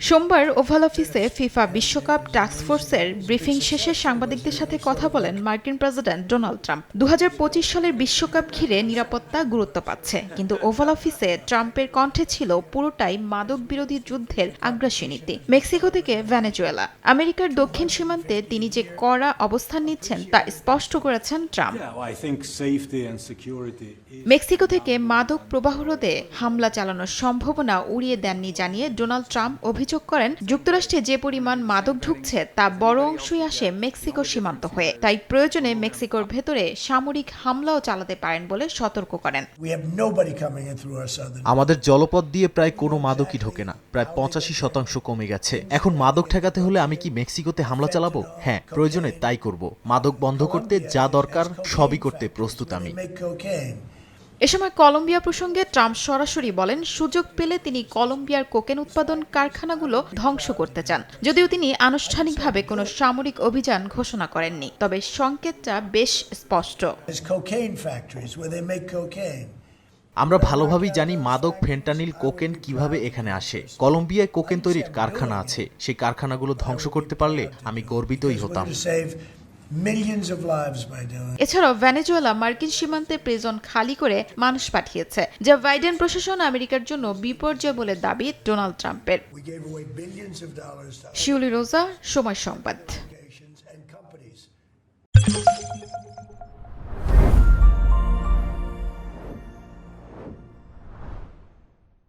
সোমবার ওভাল অফিসে ফিফা বিশ্বকাপ টাস্কফোর্সের ব্রিফিং শেষে সাংবাদিকদের সাথে কথা বলেন মার্কিন প্রেসিডেন্ট ডোনাল্ড ট্রাম্প। দু সালের বিশ্বকাপ ঘিরে নিরাপত্তা গুরুত্ব পাচ্ছে কিন্তু ওভাল অফিসে ট্রাম্পের কণ্ঠে ছিল পুরোটাই মাদক বিরোধী যুদ্ধের আগ্রাসী নীতি। মেক্সিকো থেকে ভেনেজুয়েলা। আমেরিকার দক্ষিণ সীমান্তে তিনি যে কড়া অবস্থান নিচ্ছেন তা স্পষ্ট করেছেন ট্রাম্প। মেক্সিকো থেকে মাদক প্রবাহ রোধে হামলা চালানোর সম্ভাবনা উড়িয়ে দেননি জানিয়ে ডোনাল্ড ট্রাম্প অভিযোগ করেন যুক্তরাষ্ট্রে যে পরিমাণ মাদক ঢুকছে তা বড় অংশই আসে মেক্সিকো সীমান্ত হয়ে। তাই প্রয়োজনে মেক্সিকোর ভেতরে সামরিক হামলাও চালাতে পারেন বলে সতর্ক করেন. আমাদের জলপথ দিয়ে প্রায় কোনো মাদকই ঢোকে না প্রায় পঁচাশি শতাংশ কমে গেছে। এখন মাদক ঠেকাতে হলে আমি কি মেক্সিকোতে হামলা চালাবো? হ্যাঁ প্রয়োজনে তাই করব। মাদক বন্ধ করতে যা দরকার সবই করতে প্রস্তুত আমি. এ সময় কলম্বিয়া প্রসঙ্গে ট্রাম্প সরাসরি বলেন সুযোগ পেলে তিনি কলম্বিয়ার কোকেন উৎপাদন কারখানাগুলো ধ্বংস করতে চান। যদিও তিনি আনুষ্ঠানিকভাবে কোনো সামরিক অভিযান ঘোষণা করেননি তবে সংকেতটা বেশ স্পষ্ট. আমরা ভালোভাবেই জানি মাদক ফেন্টানিল কোকেন কীভাবে এখানে আসে। কলম্বিয়ায় কোকেন তৈরির কারখানা আছে। সেই কারখানাগুলো ধ্বংস করতে পারলে আমি গর্বিতই হতাম। Going to save millions of lives by doing এছাড়াও ভেনেজুয়েলা মার্কিন সীমান্তে প্রিজন খালি করে মানুষ পাঠিয়েছে যা বাইডেন প্রশাসন আমেরিকার জন্য বিপর্যয় বলে দাবি ডোনাল্ড ট্রাম্পের। শিউলি রোজা সময় সংবাদ